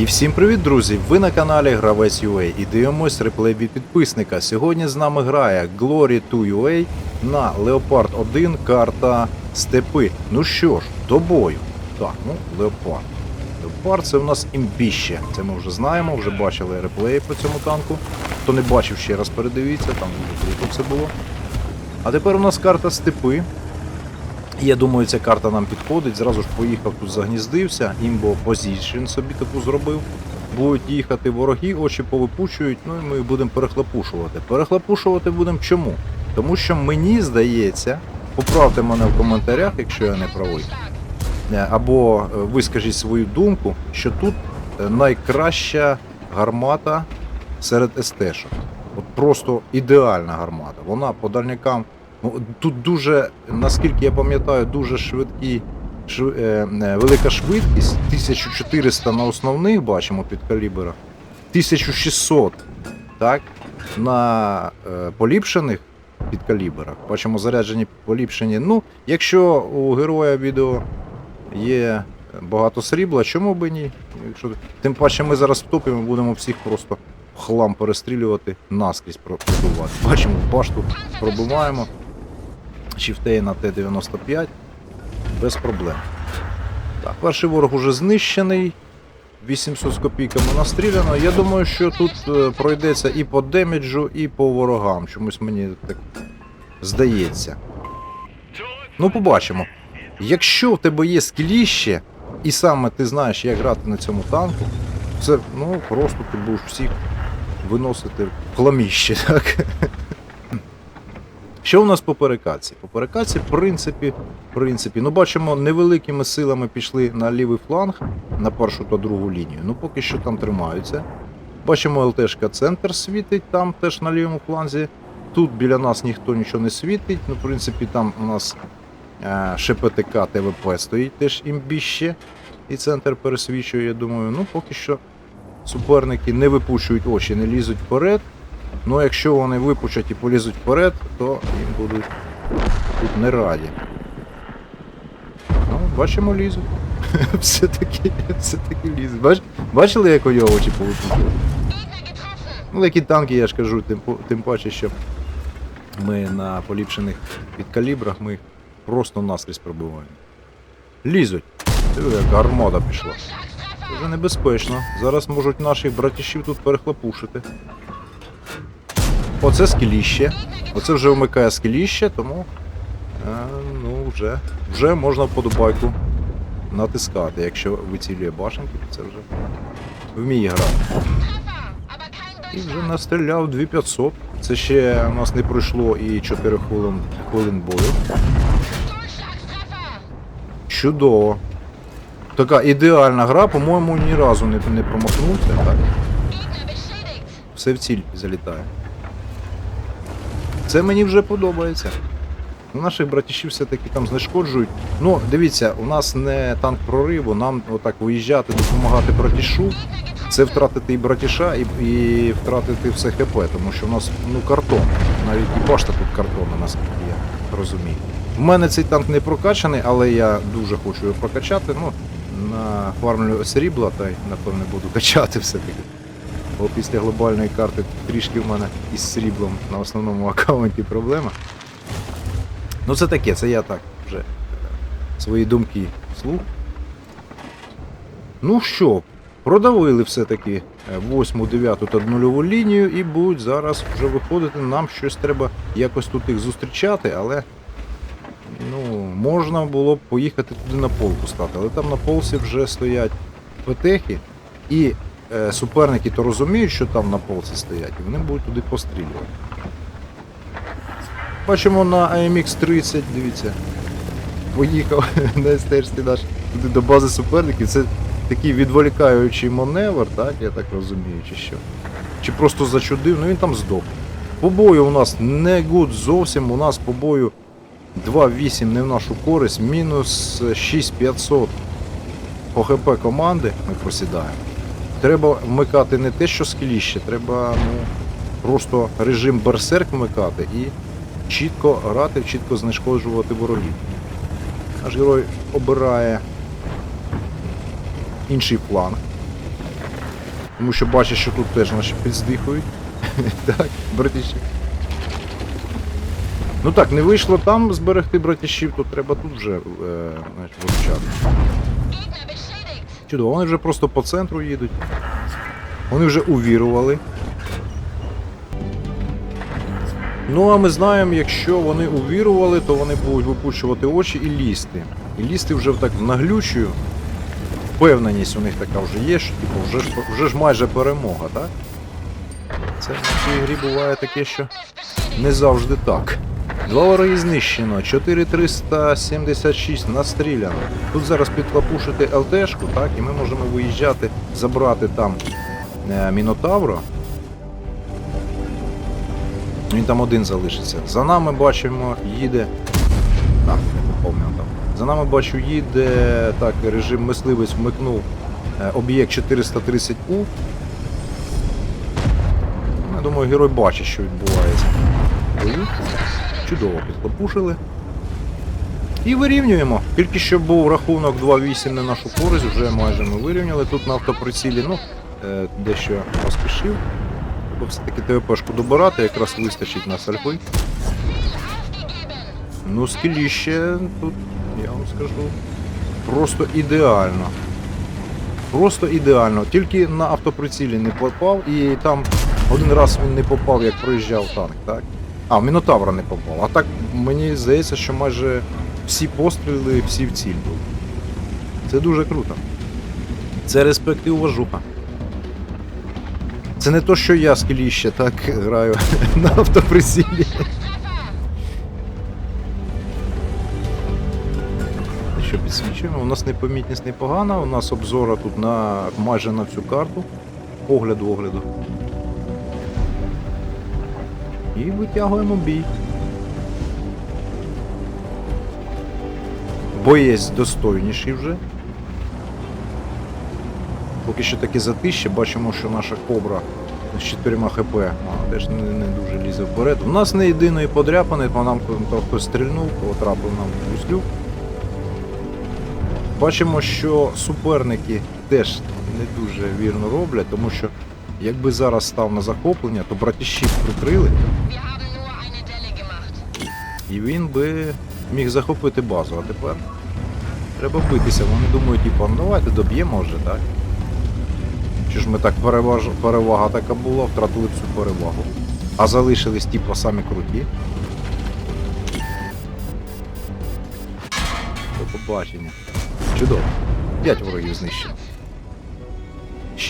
І всім привіт, друзі! Ви на каналі Гравець UA і дивимось реплей від підписника. Сьогодні з нами грає Glory 2 UA на Leopard 1 карта Степи. Ну що ж, до бою. Так, ну, Leopard. Leopard це у нас імбіще. Це ми вже знаємо, вже бачили реплеї по цьому танку. Хто не бачив, ще раз передивіться, там дуже круто все було. А тепер у нас карта Степи. Я думаю, ця карта нам підходить. Зразу ж поїхав тут, загніздився, імбо позішн собі таку зробив. Будуть їхати вороги, очі повипучують, ну і ми будемо перехлопушувати. Перехлопушувати будемо чому? Тому що мені здається, поправте мене в коментарях, якщо я не правий, е, або е, вискажіть свою думку, що тут е, найкраща гармата серед СТ-шок. От просто ідеальна гармата. Вона по дальнякам Тут дуже, наскільки я пам'ятаю, дуже швидкі, шв- е, велика швидкість. 1400 на основних бачимо під калібра. 1600 так, на е, поліпшених під калібрах. Бачимо заряджені поліпшені. Ну, якщо у героя відео є багато срібла, чому би ні? Якщо... Тим паче ми зараз в топі, будемо всіх просто хлам перестрілювати, наскрізь про- пробивати. Бачимо, башту пробиваємо. Чіфтей на Т-95 без проблем. Так, перший ворог уже знищений. 800 з копійками настріляно. Я думаю, що тут е, пройдеться і по демеджу, і по ворогам. Чомусь мені так здається. Ну, побачимо. Якщо в тебе є скіліще, і саме ти знаєш, як грати на цьому танку, це ну просто ти будеш всіх виносити в хламіще, так? Що у нас по перекаці? По перекаці, в принципі, в принципі, ну бачимо, невеликими силами пішли на лівий фланг, на першу та другу лінію. Ну поки що там тримаються. Бачимо, ЛТшка центр світить, там теж на лівому фланзі. Тут біля нас ніхто нічого не світить. Ну, в принципі, там у нас е, ШПТК ТВП стоїть теж імбіще. І центр пересвічує, я думаю, ну поки що суперники не випущують очі, не лізуть вперед. Ну, якщо вони випучать і полізуть вперед, то їм будуть тут не раді. Ну, бачимо, лізуть. Все-таки, все-таки лізуть. Бач, бачили, як у його очі повипучили? Ну, які танки, я ж кажу, тим, тим паче, що ми на поліпшених підкалібрах, ми просто наскрізь пробиваємо. Лізуть. Диви, як армада пішла. Це небезпечно. Зараз можуть наших братішів тут перехлопушити. Оце скеліще. Оце вже вмикає скеліще, тому е, ну, вже, вже можна вподобайку натискати. Якщо вицілює башенки, то це вже вміє грати. І вже настріляв 2500. Це ще у нас не пройшло і 4 хвилин, хвилин бою. Чудово. Така ідеальна гра, по-моєму, ні разу не, не промахнувся. Все в ціль залітає. Це мені вже подобається. Ну, Наших братішів все-таки там знешкоджують. Ну, дивіться, у нас не танк прориву, нам отак виїжджати, допомагати братішу. Це втратити і братіша, і, і втратити все ХП, тому що у нас ну, картон. Навіть і башта тут картонна, наскільки я розумію. У мене цей танк не прокачаний, але я дуже хочу його прокачати. Ну, на фармлю срібла, та й напевне буду качати все-таки. Бо після глобальної карти трішки в мене із сріблом на основному аккаунті проблема. Ну це таке, це я так вже е, свої думки вслух. Ну що, продавили все-таки 8, 9 та нульову лінію і будуть зараз вже виходити. Нам щось треба якось тут їх зустрічати, але ну, можна було б поїхати туди на полку стати. Але там на полці вже стоять ПТХи і е, суперники то розуміють, що там на полці стоять, і вони будуть туди пострілювати. Бачимо на AMX 30, дивіться. Поїхав на наш туди до бази суперників. Це такий відволікаючий маневр, так, я так розумію, чи що. Чи просто зачудив, ну він там здох. По бою у нас не гуд зовсім, у нас по бою 2-8 не в нашу користь, мінус 6500 по ХП команди ми просідаємо. Треба вмикати не те, що скіліще, треба ну, просто режим берсерк вмикати і чітко грати, чітко знешкоджувати ворогів. Наш герой обирає інший фланг. Тому що бачиш, що тут теж наші підздихують. так, братіші. Ну так, не вийшло там зберегти братішів, то треба тут вже е, вивчати. Чудово, вони вже просто по центру їдуть. Вони вже увірували. Ну, а ми знаємо, якщо вони увірували, то вони будуть випучувати очі і лізти. І лізти вже так в наглючую. Впевненість у них така вже є, що типу, вже вже ж майже перемога, так? Це в цій грі буває таке, що не завжди так. Два вороги знищено, 4376 настріляно. Тут зараз підклапушити ЛТшку, так, і ми можемо виїжджати, забрати там е, Мінотавра. Він там один залишиться. За нами бачимо, їде. Так, не попав Мінотавр. За нами бачу, їде так, режим мисливець вмикнув е, об'єкт 430У. Ну, Я думаю, герой бачить, що відбувається. Ой, Чудово підхлопушили. І вирівнюємо. Тільки що був рахунок 2-8 на нашу користь, вже майже ми вирівняли. Тут на автоприцілі, ну, е, дещо поспішив. Бо все-таки ТВПшку добирати, якраз вистачить на сальпи. Ну, скіліще тут, я вам скажу, просто ідеально. Просто ідеально. Тільки на автоприцілі не попав, і там один раз він не попав, як проїжджав танк, так? А, Мінотавра не попав. А так мені здається, що майже всі постріли, всі в ціль були. Це дуже круто. Це респект і. Це не то, що я скіліще так граю на автоприцілі. Treffer. Що підсвічуємо? У нас непомітність непогана, у нас обзора тут на майже на всю карту. Погляд в огляду. І витягуємо бій. Боєць достойніший вже. Поки що таки затище, бачимо, що наша кобра з 4 хп а, теж не, не дуже лізе вперед. У нас не єдиної подряпини, по нам хтось стрільнув, потрапив нам в гуслюк. Бачимо, що суперники теж не дуже вірно роблять, тому що якби зараз став на захоплення, то братішів прикрили, і він би міг захопити базу. А тепер треба битися. Вони думають, типу, ну давайте доб'ємо вже, так? Чи ж ми так переваж... перевага така була, втратили всю перевагу. А залишились типу самі круті. До побачення. Чудово. 5 ворогів знищено.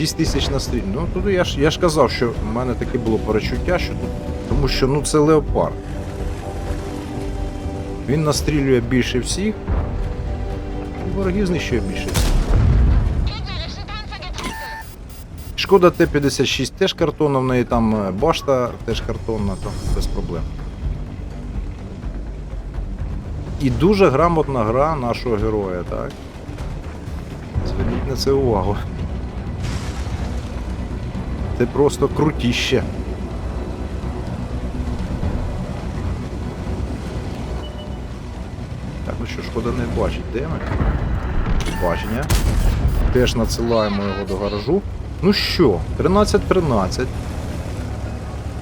6 тисяч на стріль. Ну тут я ж я ж казав, що в мене таке було перечуття, що тут. Тому що ну це леопард. Він настрілює більше всіх. І ворогів знищує більше всіх. Шкода Т-56 теж картонна, в неї там е, башта теж картонна, то без проблем. І дуже грамотна гра нашого героя, так? Зверніть на це увагу. Це просто крутіще. Так, ну що, шкода не бачить, де ми? Бачення. Теж надсилаємо його до гаражу. Ну що, 13-13.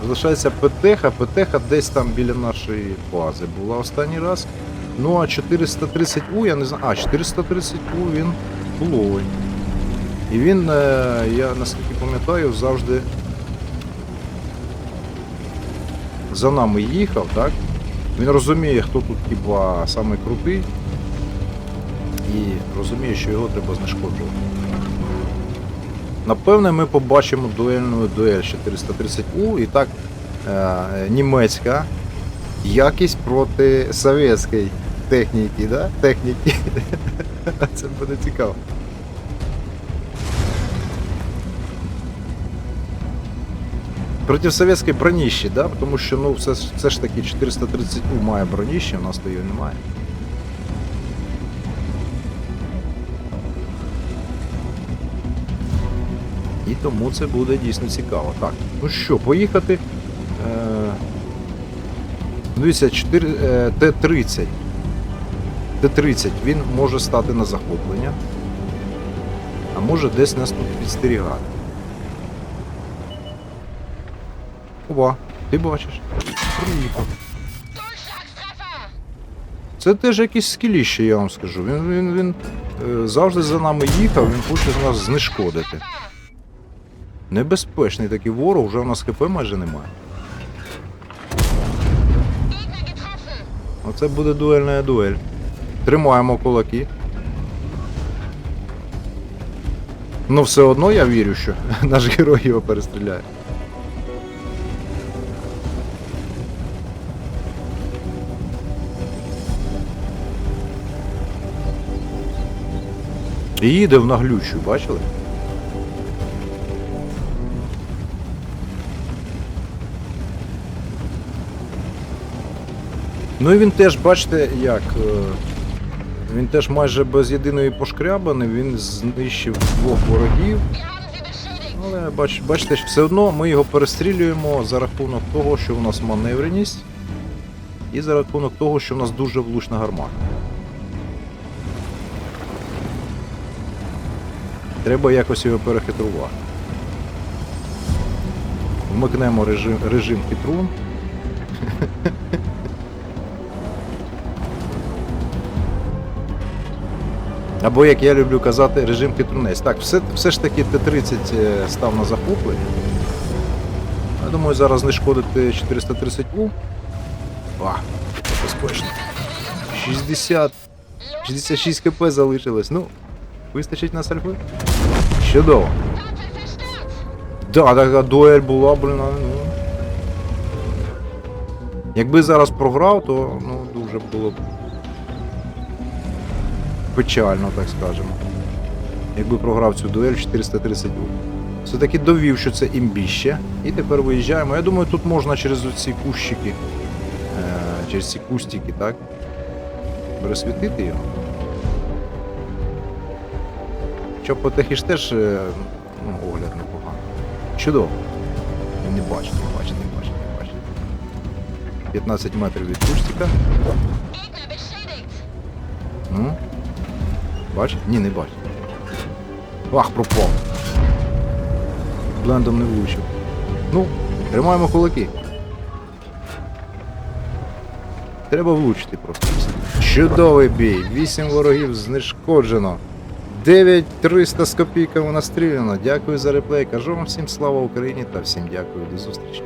Залишається ПТХ, ПТХ десь там біля нашої бази була останній раз. Ну а 430У, я не знаю. А, 430У він було. І він, е, я наскільки пам'ятаю, завжди за нами їхав, так? Він розуміє, хто тут хіба саме крутий. І розуміє, що його треба знешкоджувати. Напевне, ми побачимо дуельну дуель 430У і так е, німецька якість проти совєтської техніки, да? Техніки. Це буде цікаво. Проти совєтської броніщі, да? тому що ну, все, все ж таки 430У має броніщі, у нас то її немає. І тому це буде дійсно цікаво. Так, ну що, поїхати. Е, дивіться, 4, е, Т-30. Т-30 він може стати на захоплення, а може десь нас тут підстерігати. Ова, ти бачиш. Приїхав. Це теж якісь скіліще, я вам скажу. Він, він, він е, завжди за нами їхав, він хоче нас знешкодити. Небезпечний такий ворог, вже у нас ХП майже немає. Оце буде дуельна дуель. Тримаємо кулаки. Ну, все одно я вірю, що наш герой його перестріляє. Їде в наглючу, бачили? Ну і він теж, бачите, як. е, Він теж майже без єдиної пошкрябини, він знищив двох ворогів. Але бач, бачите, все одно ми його перестрілюємо за рахунок того, що в нас маневреність, і за рахунок того, що в нас дуже влучна гармата. Треба якось його перехитрувати. Вмикнемо режим, режим хитрун. Або, як я люблю казати, режим хитрунець. Так, все, все ж таки Т-30 е, став на захоплення. Я думаю, зараз знешкодити 430У. А, безпечно. 60. 66 кп залишилось. Ну, вистачить на сальфи? Чудово. Да, така дуель була, блін. Ну. Якби зараз програв, то ну, дуже було б печально, так скажемо. Якби програв цю дуель 432. Все-таки довів, що це імбіще. І тепер виїжджаємо. Я думаю, тут можна через ці кущики, е, через ці кустики, так? Пересвітити його. Що по техіж теж е, ну, огляд непоганий. Чудово. Не бачить, не бачить, не бачить, не бачить. 15 метрів від кустика. Ну. Бачить? Ні, не бачить. Ах, пропав. Блендом не влучив. Ну, тримаємо кулаки. Треба влучити просто. Чудовий бій. 8 ворогів знешкоджено. 9300 з копійками настріляно. Дякую за реплей. Кажу вам всім слава Україні та всім дякую. До зустрічі.